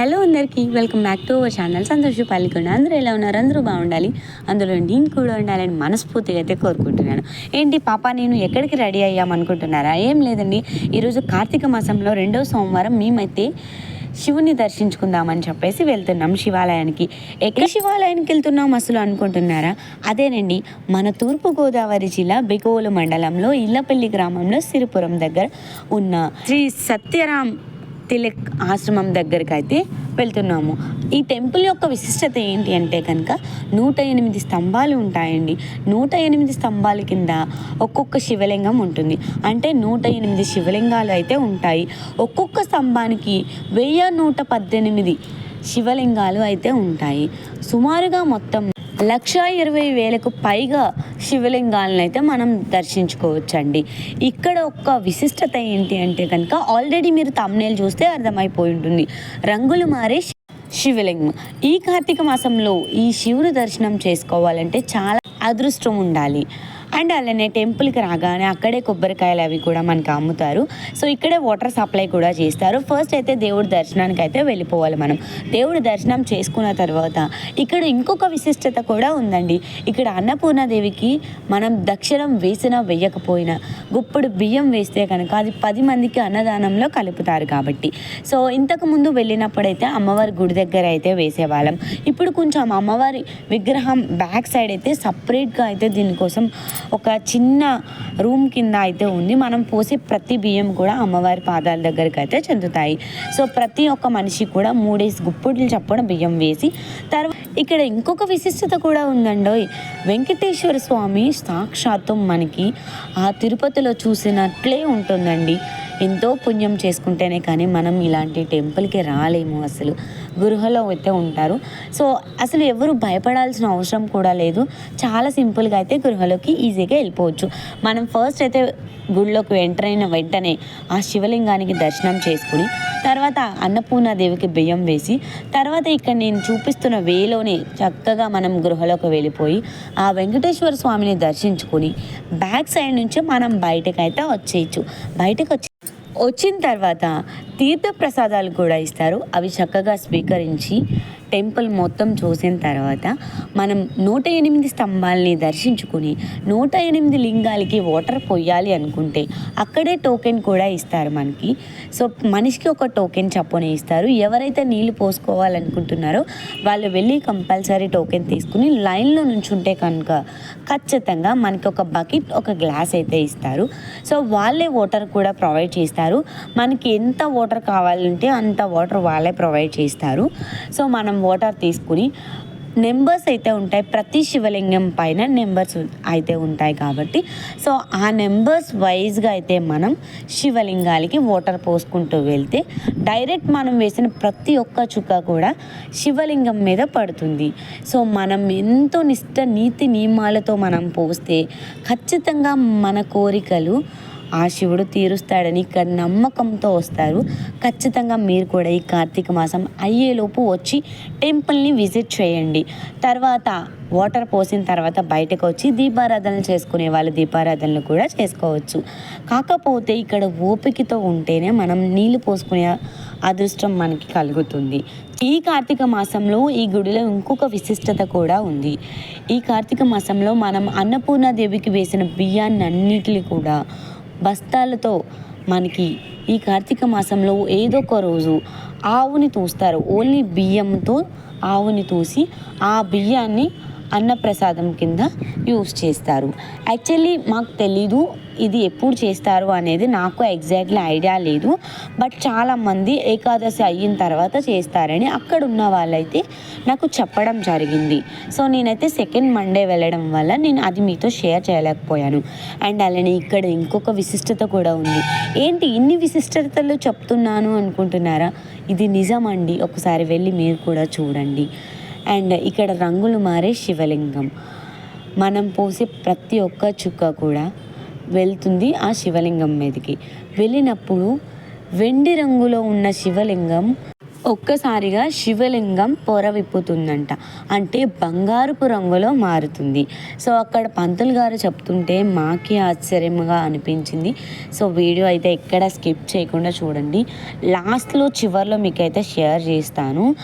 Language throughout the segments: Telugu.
హలో అందరికీ welcome back to our channel Santosh పాల్గొండ అందరూ ఎలా ఉన్నారు? అందరూ బాగుండాలి. అందులో నేను కూడా ఉండాలని మనస్ఫూర్తిగా అయితే కోరుకుంటున్నాను. ఏంటి పాప నేను ఎక్కడికి రెడీ అయ్యామనుకుంటున్నారా ఏం లేదండి. ఈరోజు కార్తీక మాసంలో రెండో సోమవారం మేమైతే శివుని దర్శించుకుందామని చెప్పేసి వెళ్తున్నాం శివాలయానికి. ఎక్కడ శివాలయానికి వెళ్తున్నాం అసలు అనుకుంటున్నారా? అదేనండి మన తూర్పుగోదావరి జిల్లా బెకోలు మండలంలో ఇల్లపల్లి గ్రామంలో సిరిపురం దగ్గర ఉన్న శ్రీ సత్యరామ్ తిలక్ ఆశ్రమం దగ్గరికి అయితే వెళ్తున్నాము. ఈ టెంపుల్ యొక్క విశిష్టత ఏంటి అంటే కనుక నూట ఎనిమిది స్తంభాలు ఉంటాయండి. నూట ఎనిమిది స్తంభాల కింద ఒక్కొక్క శివలింగం ఉంటుంది. అంటే నూట ఎనిమిది శివలింగాలు అయితే ఉంటాయి. ఒక్కొక్క స్తంభానికి వెయ్యి నూట పద్దెనిమిది శివలింగాలు అయితే ఉంటాయి. సుమారుగా మొత్తం లక్షా ఇరవై వేలకు పైగా శివలింగాలను అయితే మనం దర్శించుకోవచ్చండి. ఇక్కడ ఒక్క విశిష్టత ఏంటి అంటే కనుక ఆల్రెడీ మీరు తమ్నేలు చూస్తే అర్థమైపోయి ఉంటుంది. రంగులు మారే శివలింగం. ఈ కార్తీక మాసంలో ఈ శివుని దర్శనం చేసుకోవాలంటే చాలా అదృష్టం ఉండాలి. అండ్ అలానే టెంపుల్కి రాగానే అక్కడే కొబ్బరికాయలు అవి కూడా మనకి అమ్ముతారు. సో ఇక్కడే వాటర్ సప్లై కూడా చేస్తారు. ఫస్ట్ అయితే దేవుడి దర్శనానికి అయితే వెళ్ళిపోవాలి మనం. దేవుడి దర్శనం చేసుకున్న తర్వాత ఇక్కడ ఇంకొక విశిష్టత కూడా ఉందండి. ఇక్కడ అన్నపూర్ణదేవికి మనం దక్షిణం వేసినా వేయకపోయినా గుప్పుడు బియ్యం వేస్తే కనుక అది పది మందికి అన్నదానంలో కలుపుతారు కాబట్టి. సో ఇంతకు ముందు వెళ్ళినప్పుడైతే అమ్మవారి గుడి దగ్గర అయితే వేసేవాళ్ళం. ఇప్పుడు కొంచెం అమ్మవారి విగ్రహం బ్యాక్ సైడ్ అయితే సపరేట్గా అయితే దీనికోసం ఒక చిన్న రూమ్ కింద అయితే ఉంది. మనం పోసే ప్రతి బియ్యం కూడా అమ్మవారి పాదాల దగ్గరికి అయితే చెందుతాయి. సో ప్రతి ఒక్క మనిషి కూడా మూడేసి గుప్పుడులు చప్పున బియ్యం వేసి తర్వాత ఇక్కడ ఇంకొక విశిష్టత కూడా ఉందండి వెంకటేశ్వర స్వామి సాక్షాత్తు మనకి ఆ తిరుపతిలో చూసినట్లే ఉంటుందండి. ఎంతో పుణ్యం చేసుకుంటేనే కానీ మనం ఇలాంటి టెంపుల్కి రాలేము అసలు. గృహలో అయితే ఉంటారు. సో అసలు ఎవరు భయపడాల్సిన అవసరం కూడా లేదు. చాలా సింపుల్గా అయితే గృహలోకి ఈజీగా వెళ్ళిపోవచ్చు. మనం ఫస్ట్ అయితే గుడిలోకి ఎంటర్ అయిన వెంటనే ఆ శివలింగానికి దర్శనం చేసుకుని తర్వాత అన్నపూర్ణాదేవికి బియ్యం వేసి తర్వాత ఇక్కడ నేను చూపిస్తున్న వేలోనే చక్కగా మనం గృహలోకి వెళ్ళిపోయి ఆ వెంకటేశ్వర స్వామిని దర్శించుకొని బ్యాక్ సైడ్ నుంచి మనం బయటకు అయితే వచ్చేయచ్చు. బయటకు వచ్చి వచ్చిన తర్వాత తీర్థ ప్రసాదాలు కూడా ఇస్తారు. అవి చక్కగా స్వీకరించి టెంపుల్ మొత్తం చూసిన తర్వాత మనం నూట ఎనిమిది స్తంభాలని దర్శించుకుని నూట ఎనిమిది లింగాలకి వాటర్ పొయ్యాలి అనుకుంటే అక్కడే టోకెన్ కూడా ఇస్తారు మనకి. సో మనిషికి ఒక టోకెన్ చప్పున ఇస్తారు. ఎవరైతే నీళ్ళు పోసుకోవాలనుకుంటున్నారో వాళ్ళు వెళ్ళి కంపల్సరీ టోకెన్ తీసుకుని లైన్లో నుంచుంటే కనుక ఖచ్చితంగా మనకి ఒక బకెట్ ఒక గ్లాస్ అయితే ఇస్తారు. సో వాళ్ళే వాటర్ కూడా ప్రొవైడ్ చేస్తారు. మనకి ఎంత వాటర్ వాటర్ కావాలంటే అంత వాటర్ వాళ్ళే ప్రొవైడ్ చేస్తారు. సో మనం వాటర్ తీసుకుని నెంబర్స్ అయితే ఉంటాయి. ప్రతి శివలింగం పైన నెంబర్స్ అయితే ఉంటాయి కాబట్టి. సో ఆ నెంబర్స్ వైజ్గా అయితే మనం శివలింగాలకి వాటర్ పోసుకుంటూ వెళ్తే డైరెక్ట్ మనం వేసిన ప్రతి ఒక్క చుక్క కూడా శివలింగం మీద పడుతుంది. సో మనం ఎంతో నిష్ట నీతి నియమాలతో మనం పోస్తే ఖచ్చితంగా మన కోరికలు ఆ శివుడు తీరుస్తాడని ఇక్కడ నమ్మకంతో వస్తారు. ఖచ్చితంగా మీరు కూడా ఈ కార్తీక మాసం అయ్యేలోపు వచ్చి టెంపుల్ని విజిట్ చేయండి. తర్వాత వాటర్ పోసిన తర్వాత బయటకు వచ్చి దీపారాధనలు చేసుకునే వాళ్ళు దీపారాధనలు కూడా చేసుకోవచ్చు. కాకపోతే ఇక్కడ ఓపికతో ఉంటేనే మనం నీళ్ళు పోసుకునే అదృష్టం మనకి కలుగుతుంది. ఈ కార్తీక మాసంలో ఈ గుడిలో ఇంకొక విశిష్టత కూడా ఉంది. ఈ కార్తీక మాసంలో మనం అన్నపూర్ణ దేవికి వేసిన బియ్యాన్ని అన్నిటిని కూడా బస్తాలతో మనకి ఈ కార్తీక మాసంలో ఏదో ఒక రోజు ఆవుని తూస్తారు. ఓన్లీ బియ్యంతో ఆవుని తూసి ఆ బియ్యాన్ని అన్నప్రసాదం కింద యూస్ చేస్తారు. యాక్చువల్లీ మాకు తెలీదు ఇది ఎప్పుడు చేస్తారు అనేది నాకు ఎగ్జాక్ట్లీ ఐడియా లేదు. బట్ చాలామంది ఏకాదశి అయిన తర్వాత చేస్తారని అక్కడ ఉన్న వాళ్ళైతే నాకు చెప్పడం జరిగింది. సో నేనైతే సెకండ్ మండే వెళ్ళడం వల్ల నేను అది మీతో షేర్ చేయలేకపోయాను. అండ్ అలానే ఇక్కడ ఇంకొక విశిష్టత కూడా ఉంది. ఏంటి ఇన్ని విశిష్టతలు చెప్తున్నాను అనుకుంటున్నారా? ఇది నిజమండి. ఒకసారి వెళ్ళి మీరు కూడా చూడండి. అండ్ ఇక్కడ రంగులు మారే శివలింగం. మనం పోసే ప్రతి ఒక్క చుక్క కూడా వెళ్తుంది ఆ శివలింగం మీదకి. వెళ్ళినప్పుడు వెండి రంగులో ఉన్న శివలింగం ఒక్కసారిగా శివలింగం పొర విప్పుతుందంట అంటే బంగారుపు రంగులో మారుతుంది. సో అక్కడ పంతులు గారు చెప్తుంటే మాకే ఆశ్చర్యంగా అనిపించింది. సో వీడియో అయితే ఎక్కడ స్కిప్ చేయకుండా చూడండి. లాస్ట్లో చివరిలో మీకైతే షేర్ చేస్తాను.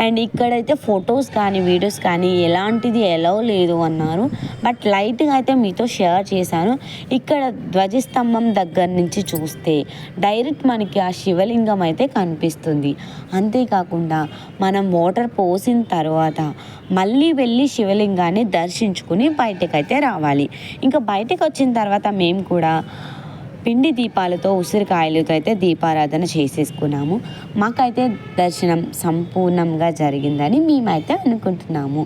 అండ్ ఇక్కడైతే ఫొటోస్ కానీ వీడియోస్ కానీ ఎలాంటిది ఎలా లేదు అన్నారు. బట్ లైట్గా అయితే మీతో షేర్ చేశాను. ఇక్కడ ధ్వజస్తంభం దగ్గర నుంచి చూస్తే డైరెక్ట్ మనకి ఆ శివలింగం అయితే కనిపిస్తుంది. అంతేకాకుండా మనం వాటర్ పోసిన తర్వాత మళ్ళీ వెళ్ళి శివలింగాన్ని దర్శించుకుని బయటకైతే రావాలి. ఇంకా బయటకు వచ్చిన తర్వాత మేము కూడా పిండి దీపాలతో ఉసిరికాయలతో అయితే దీపారాధన చేసేసుకున్నాము. మాకైతే దర్శనం సంపూర్ణంగా జరిగిందని మేమైతే అనుకుంటున్నాము.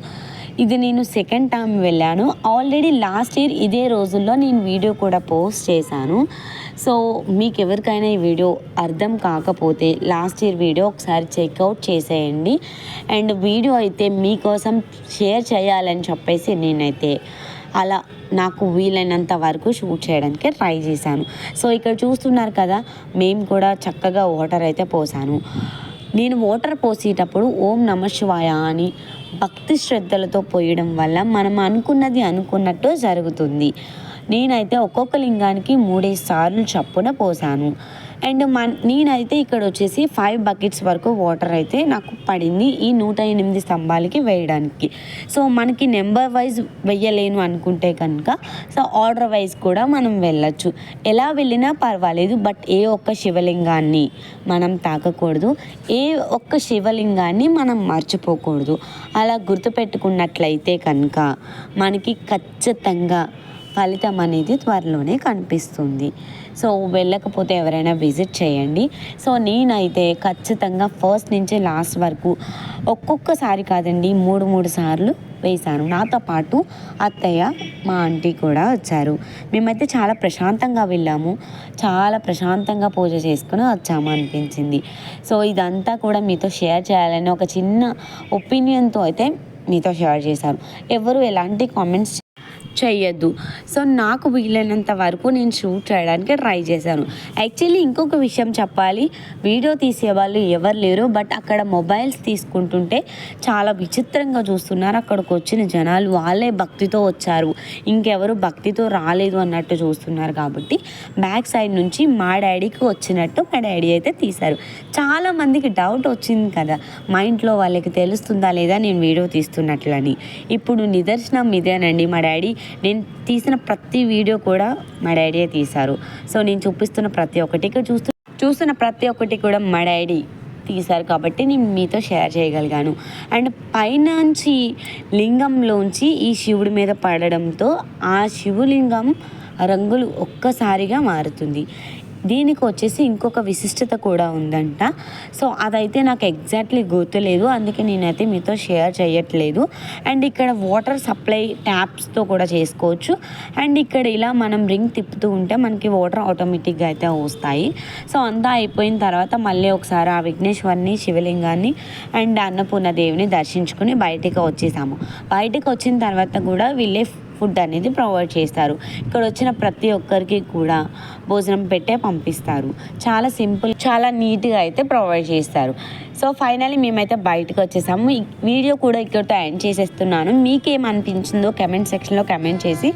ఇది నేను సెకండ్ టైం వెళ్ళాను. ఆల్రెడీ లాస్ట్ ఇయర్ ఇదే రోజుల్లో నేను వీడియో కూడా పోస్ట్ చేశాను. సో మీకు ఎవరికైనా ఈ వీడియో అర్థం కాకపోతే లాస్ట్ ఇయర్ వీడియో ఒకసారి చెక్అవుట్ చేసేయండి. అండ్ వీడియో అయితే మీకోసం షేర్ చేయాలని చెప్పేసి నేనైతే అలా నాకు వీలైనంత వరకు షూట్ చేయడానికి ట్రై చేశాను. సో ఇక్కడ చూస్తున్నారు కదా మేము కూడా చక్కగా వాటర్ అయితే పోసాను. నేను వాటర్ పోసేటప్పుడు ఓం నమ శివాయ అని భక్తి శ్రద్ధలతో పోయడం వల్ల మనం అనుకున్నది అనుకున్నట్టు జరుగుతుంది. నేనైతే ఒక్కొక్క లింగానికి మూడేసి సార్లు చప్పున పోసాను. అండ్ మన నేనైతే ఇక్కడ వచ్చేసి ఫైవ్ బకెట్స్ వరకు వాటర్ అయితే నాకు పడింది ఈ నూట ఎనిమిది స్తంభాలకి వేయడానికి. సో మనకి నెంబర్ వైజ్ వెయ్యలేను అనుకుంటే కనుక సో ఆర్డర్ వైజ్ కూడా మనం వెళ్ళచ్చు. ఎలా వెళ్ళినా పర్వాలేదు బట్ ఏ ఒక్క శివలింగాన్ని మనం తాకకూడదు ఏ ఒక్క శివలింగాన్ని మనం మర్చిపోకూడదు. అలా గుర్తుపెట్టుకున్నట్లయితే కనుక మనకి ఖచ్చితంగా ఫలితం అనేది త్వరలోనే కనిపిస్తుంది. సో వెళ్ళకపోతే ఎవరైనా విజిట్ చేయండి. సో నేనైతే ఖచ్చితంగా ఫస్ట్ నుంచి లాస్ట్ వరకు ఒక్కొక్కసారి కాదండి మూడు మూడు సార్లు వేశాను. నాతో పాటు అత్తయ్య మా ఆంటీ కూడా వచ్చారు. మేమైతే చాలా ప్రశాంతంగా వెళ్ళాము. చాలా ప్రశాంతంగా పూజ చేసుకుని వచ్చాము అనిపించింది. సో ఇదంతా కూడా మీతో షేర్ చేయాలని ఒక చిన్న ఒపీనియన్తో అయితే మీతో షేర్ చేశాను. ఎవరు ఎలాంటి కామెంట్స్ చేయొద్దు. సో నాకు వీలైనంత వరకు నేను షూట్ చేయడానికి ట్రై చేశాను. యాక్చువల్లీ ఇంకొక విషయం చెప్పాలి. వీడియో తీసే వాళ్ళు ఎవరు లేరు. బట్ అక్కడ మొబైల్స్ తీసుకుంటుంటే చాలా విచిత్రంగా చూస్తున్నారు. అక్కడికి వచ్చిన జనాలు వాళ్ళే భక్తితో వచ్చారు. ఇంకెవరు భక్తితో రాలేదు అన్నట్టు చూస్తున్నారు కాబట్టి బ్యాక్ సైడ్ నుంచి మా డాడీకి వచ్చినట్టు మా డాడీ అయితే తీశారు. చాలామందికి డౌట్ వచ్చింది కదా మా ఇంట్లో వాళ్ళకి తెలుస్తుందా లేదా నేను వీడియో తీస్తున్నట్లని. ఇప్పుడు నిదర్శనం ఇదేనండి. మా డాడీ నేను తీసిన ప్రతి వీడియో కూడా మా డాడీయే తీశారు. సో నేను చూపిస్తున్న ప్రతి ఒక్కటి ఇక్కడ చూస్తూ చూస్తున్న ప్రతి ఒక్కటి కూడా మా డాడీ తీశారు కాబట్టి నేను మీతో షేర్ చేయగలిగాను. అండ్ పైనుంచి లింగంలోంచి ఈ శివుడి మీద పడడంతో ఆ శివలింగం రంగులు ఒక్కసారిగా మారుతుంది. దీనికి వచ్చేసి ఇంకొక విశిష్టత కూడా ఉందంట. సో అదైతే నాకు ఎగ్జాక్ట్లీ గుర్తులేదు. అందుకే నేనైతే మీతో షేర్ చేయట్లేదు. అండ్ ఇక్కడ వాటర్ సప్లై ట్యాప్స్తో కూడా చేసుకోవచ్చు. అండ్ ఇక్కడ ఇలా మనం రింగ్ తిప్పుతూ ఉంటే మనకి వాటర్ ఆటోమేటిక్గా అయితే వస్తాయి. సో అంతా అయిపోయిన తర్వాత మళ్ళీ ఒకసారి ఆ విఘ్నేశ్వరిని శివలింగాన్ని అండ్ అన్నపూర్ణ దేవిని దర్శించుకుని బయటికి వచ్చేసాము. బయటకు వచ్చిన తర్వాత కూడా వీళ్ళే ఫుడ్ అనేది ప్రొవైడ్ చేస్తారు. ఇక్కడ వచ్చిన ప్రతి ఒక్కరికి కూడా భోజనం పెట్టే పంపిస్తారు. చాలా సింపుల్ చాలా నీట్గా అయితే ప్రొవైడ్ చేస్తారు. సో ఫైనలీ మేమైతే బయటకు వచ్చేసాము. వీడియో కూడా ఇక్కడితో ఎండ్ చేసేస్తున్నాను. మీకేమనిపించిందో కమెంట్ సెక్షన్లో కమెంట్ చేసి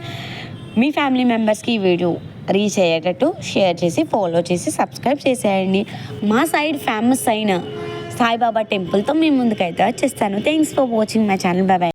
మీ ఫ్యామిలీ మెంబర్స్కి ఈ వీడియో రీచ్ అయ్యేటట్టు షేర్ చేసి ఫాలో చేసి సబ్స్క్రైబ్ చేసేయండి. మా సైడ్ ఫేమస్ అయిన సాయిబాబా టెంపుల్తో మీ ముందుకైతే వచ్చేస్తాను. Thanks for watching my channel. బాబాయ్